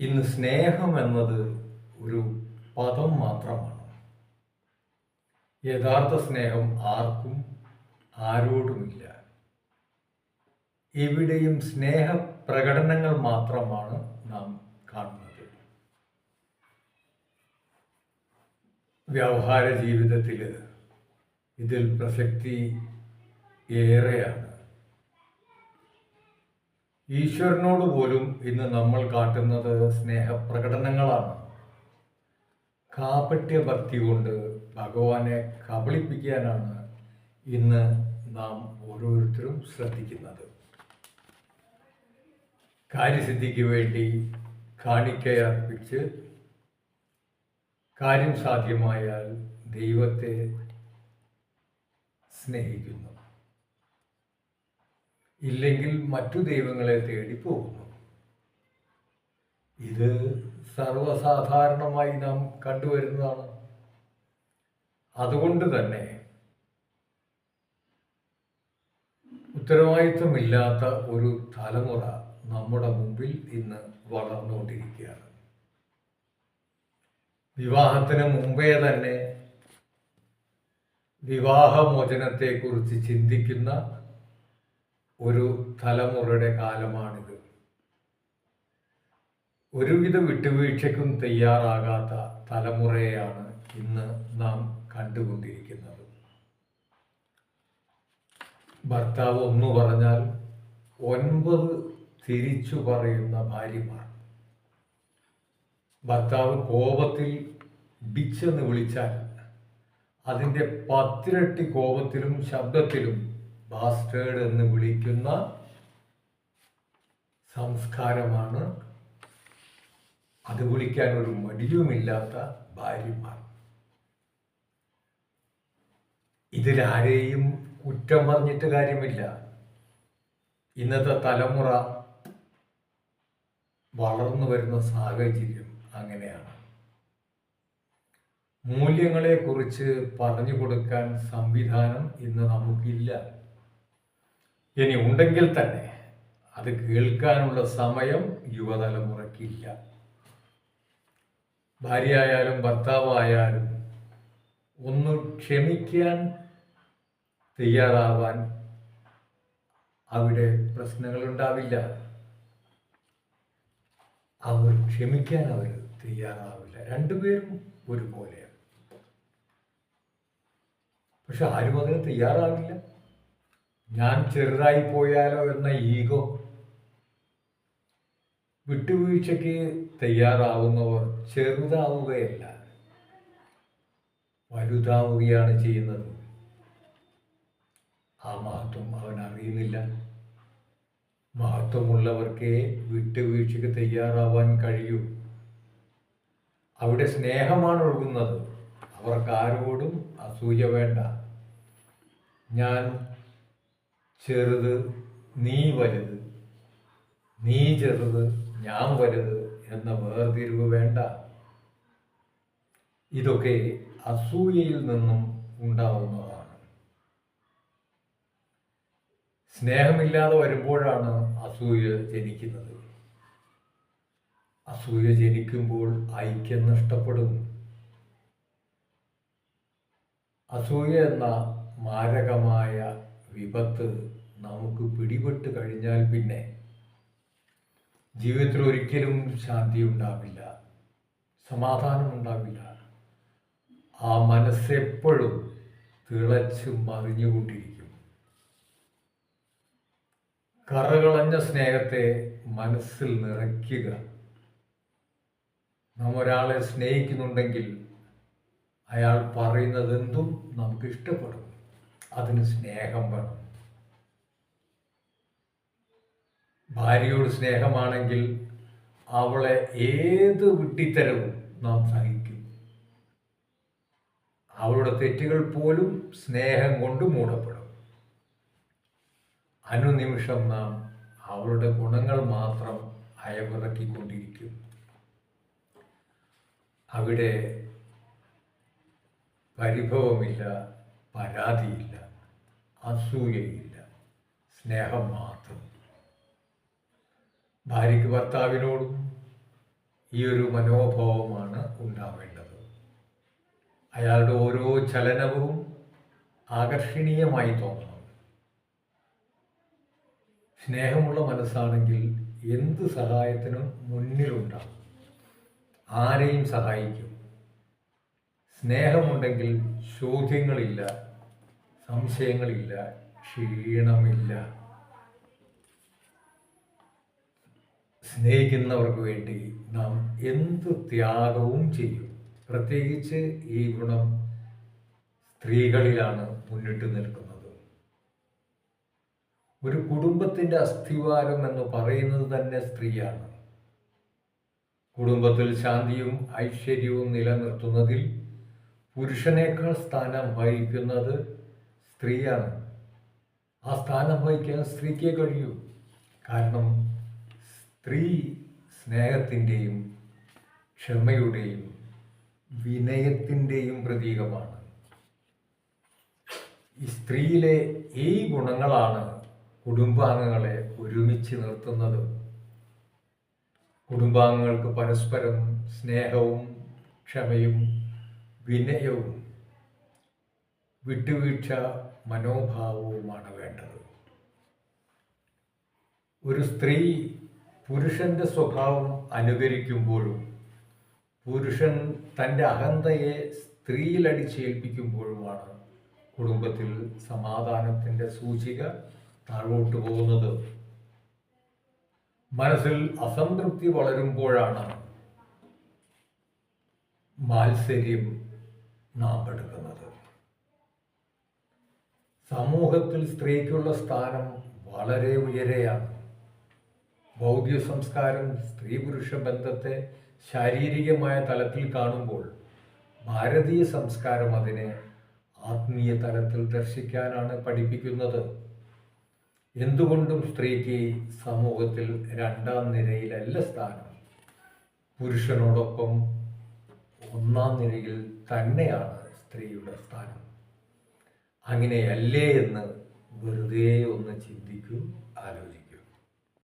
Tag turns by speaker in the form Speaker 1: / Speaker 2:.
Speaker 1: ഇന്ന് സ്നേഹം എന്നത് ഒരു പദം മാത്രമാണ്. യഥാർത്ഥ സ്നേഹം ആർക്കും ആരോടുമില്ല. എവിടെയും സ്നേഹ പ്രകടനങ്ങൾ മാത്രമാണ് നാം കാണുന്നത്. വ്യവഹാര ജീവിതത്തിൽ ഇതിൽ പ്രസക്തി ഏറെയാണ്. ഈശ്വരനോട് പോലും ഇന്ന് നമ്മൾ കാട്ടുന്നത് സ്നേഹപ്രകടനങ്ങളാണ്. കാപട്യ ഭക്തി കൊണ്ട് ഭഗവാനെ കബളിപ്പിക്കാനാണ് ഇന്ന് നാം ഓരോരുത്തരും ശ്രദ്ധിക്കുന്നത്. കാര്യസിദ്ധിക്ക് വേണ്ടി കാണിക്കയർപ്പിച്ച് കാര്യം സാധ്യമായാൽ ദൈവത്തെ സ്നേഹിക്കുന്നു. ഇല്ലെങ്കിൽ മറ്റു ദൈവങ്ങളെ തേടി പോകുന്നു. ഇത് സർവസാധാരണമായി നാം കണ്ടുവരുന്നതാണ്. അതുകൊണ്ട് തന്നെ ഉത്തരവാദിത്വമില്ലാത്ത ഒരു തലമുറ നമ്മുടെ മുമ്പിൽ ഇന്ന് വളർന്നുകൊണ്ടിരിക്കുകയാണ്. വിവാഹത്തിന് മുമ്പേ തന്നെ വിവാഹമോചനത്തെക്കുറിച്ച് ചിന്തിക്കുന്ന ഒരു തലമുറയുടെ കാലമാണിത്. ഒരുവിധ വിട്ടുവീഴ്ചയ്ക്കും തയ്യാറാകാത്ത തലമുറയാണ് ഇന്ന് നാം കണ്ടുകൊണ്ടിരിക്കുന്നത്. ഭർത്താവ് ഒന്ന് പറഞ്ഞാൽ ഒൻപത് തിരിച്ചു പറയുന്ന ഭാര്യമാർ. ഭർത്താവ് കോപത്തിൽ ബിച്ചെന്ന് വിളിച്ചാൽ അതിന്റെ പത്തിരട്ടി കോപത്തിലും ശബ്ദത്തിലും ബാസ്റ്റേഡ് എന്ന് വിളിക്കുന്ന സംസ്കാരമാണ്. അത് വിളിക്കാൻ ഒരു മടിയുമില്ലാത്ത ഭാര്യമാർ. ഇതിലാരെയും കുറ്റം പറഞ്ഞിട്ട് കാര്യമില്ല. ഇന്നത്തെ തലമുറ വളർന്നു വരുന്ന സാഹചര്യം അങ്ങനെയാണ്. മൂല്യങ്ങളെക്കുറിച്ച് പറഞ്ഞു കൊടുക്കാൻ സംവിധാനം ഇന്ന് നമുക്കില്ല. ഇനി ഉണ്ടെങ്കിൽ തന്നെ അത് കേൾക്കാനുള്ള സമയം യുവതലമുറയ്ക്കില്ല ഭാര്യയായാലും ഭർത്താവായാലും ഒന്ന് ക്ഷമിക്കാൻ തയ്യാറാവാൻ അവിടെ പ്രശ്നങ്ങളുണ്ടാവില്ല. അവർ ക്ഷമിക്കാൻ അവർ തയ്യാറാവില്ല. രണ്ടുപേരും ഒരുപോലെയാണ്. പക്ഷെ ആരും അതിന് തയ്യാറാവില്ല. ഞാൻ ചെറുതായി പോയാലോ എന്ന ഈഗോ. വിട്ടുവീഴ്ചയ്ക്ക് തയ്യാറാവുന്നവർ ചെറുതാവുകയല്ല. വലുതാവുകയാണ് ചെയ്യുന്നത്. ആ മഹത്വം അവൻ അറിയുന്നില്ല. മഹത്വമുള്ളവർക്കേ വിട്ടുവീഴ്ചയ്ക്ക് തയ്യാറാവാൻ കഴിയൂ. അവിടെ സ്നേഹമാണ് ഒഴുകുന്നത്. അവർക്ക് ആരോടും അസൂയ വേണ്ട. ഞാൻ ചെറുത് നീ വലുത് നീ ചെറുത് ഞാൻ വലുത് എന്ന വേർതിരിവ് വേണ്ട. ഇതൊക്കെ അസൂയയിൽ നിന്നും ഉണ്ടാവുന്നതാണ്. സ്നേഹമില്ലാതെ വരുമ്പോഴാണ് അസൂയ ജനിക്കുന്നത്. അസൂയ ജനിക്കുമ്പോൾ ഐക്യം നഷ്ടപ്പെടും. അസൂയ എന്ന മാരകമായ വിപത്ത് നമുക്ക് പിടിപെട്ട് കഴിഞ്ഞാൽ പിന്നെ ജീവിതത്തിൽ ഒരിക്കലും ശാന്തി ഉണ്ടാവില്ല സമാധാനം ഉണ്ടാവില്ല. ആ മനസ്സെപ്പോഴും തിളച്ച് മറിഞ്ഞുകൊണ്ടിരിക്കും. കറകളഞ്ഞ സ്നേഹത്തെ മനസ്സിൽ നിറയ്ക്കുക. നാം ഒരാളെ സ്നേഹിക്കുന്നുണ്ടെങ്കിൽ അയാൾ പറയുന്നതെന്തും നമുക്ക് ഇഷ്ടപ്പെടും അതിന് സ്നേഹം വേണം. ഭാര്യയോട് സ്നേഹമാണെങ്കിൽ അവളെ ഏത് വിട്ടിത്തരവും നാം സഹിക്കും. അവളുടെ തെറ്റുകൾ പോലും സ്നേഹം കൊണ്ട് മൂടപ്പെടും. അനുനിമിഷം നാം അവളുടെ ഗുണങ്ങൾ മാത്രം അയവിറക്കിക്കൊണ്ടിരിക്കും. അവിടെ പരിഭവമില്ല. പരാതിയില്ല അസൂയയില്ല സ്നേഹം മാത്രം. ഭാര്യയ്ക്ക് ഭർത്താവിനോടും ഈ ഒരു മനോഭാവമാണ് ഉണ്ടാവേണ്ടത്. അയാളുടെ ഓരോ ചലനവും ആകർഷണീയമായി തോന്നണം. സ്നേഹമുള്ള മനസ്സാണെങ്കിൽ എന്ത് സഹായത്തിനും മുന്നിലുണ്ടാകും ആരെയും സഹായിക്കും. സ്നേഹമുണ്ടെങ്കിൽ ചോദ്യങ്ങളില്ല സംശയങ്ങളില്ല ക്ഷീണമില്ല. സ്നേഹിക്കുന്നവർക്ക് വേണ്ടി നാം എന്ത് ത്യാഗവും ചെയ്യും. പ്രത്യേകിച്ച് ഈ ഗുണം സ്ത്രീകളിലാണ് മുന്നിട്ട് നിൽക്കുന്നത്. ഒരു കുടുംബത്തിന്റെ അസ്ഥിവാരം എന്ന് പറയുന്നത് തന്നെ സ്ത്രീയാണ്. കുടുംബത്തിൽ ശാന്തിയും ഐശ്വര്യവും നിലനിർത്തുന്നതിൽ പുരുഷനേക്കാൾ സ്ഥാനം വഹിക്കുന്നത് സ്ത്രീയാണ്. ആ സ്ഥാനം വഹിക്കാൻ സ്ത്രീക്കേ കഴിയൂ. കാരണം സ്ത്രീ സ്നേഹത്തിന്റെയും ക്ഷമയുടെയും വിനയത്തിന്റെയും പ്രതീകമാണ്. ഈ സ്ത്രീയിലെ ഈ ഗുണങ്ങളാണ് കുടുംബാംഗങ്ങളെ ഒരുമിച്ച് നിർത്തുന്നത്. കുടുംബാംഗങ്ങൾക്ക് പരസ്പരം സ്നേഹവും ക്ഷമയും വിനയവും വിട്ടുവീഴ്ച മനോഭാവവുമാണ് വേണ്ടത്. ഒരു സ്ത്രീ പുരുഷന്റെ സ്വഭാവം അനുകരിക്കുമ്പോഴും പുരുഷൻ തന്റെ അഹന്തയെ സ്ത്രീയിൽ അടിച്ചേൽപ്പിക്കുമ്പോഴുമാണ് കുടുംബത്തിൽ സമാധാനത്തിന്റെ സൂചിക താഴോട്ട് പോകുന്നത്. മനസ്സിൽ അസംതൃപ്തി വളരുമ്പോഴാണ് മാത്സര്യം നാം എടുക്കുന്നത്. സമൂഹത്തിൽ സ്ത്രീക്കുള്ള സ്ഥാനം വളരെ ഉയരെയാണ്. ബൗദ്ധ്യ സംസ്കാരം സ്ത്രീ പുരുഷ ബന്ധത്തെ ശാരീരികമായ തലത്തിൽ കാണുമ്പോൾ ഭാരതീയ സംസ്കാരം അതിനെ ആത്മീയ തലത്തിൽ ദർശിക്കാനാണ് പഠിപ്പിക്കുന്നത്. എന്തുകൊണ്ടും സ്ത്രീക്ക് സമൂഹത്തിൽ രണ്ടാം നിരയിലല്ല സ്ഥാനം. പുരുഷനോടൊപ്പം ഒന്നാം നിരയിൽ തന്നെയാണ് സ്ത്രീയുടെ സ്ഥാനം. അങ്ങനെയല്ലേ എന്ന് വെറുതെ ഒന്ന് ചിന്തിക്കൂ ആലോചിക്കൂ.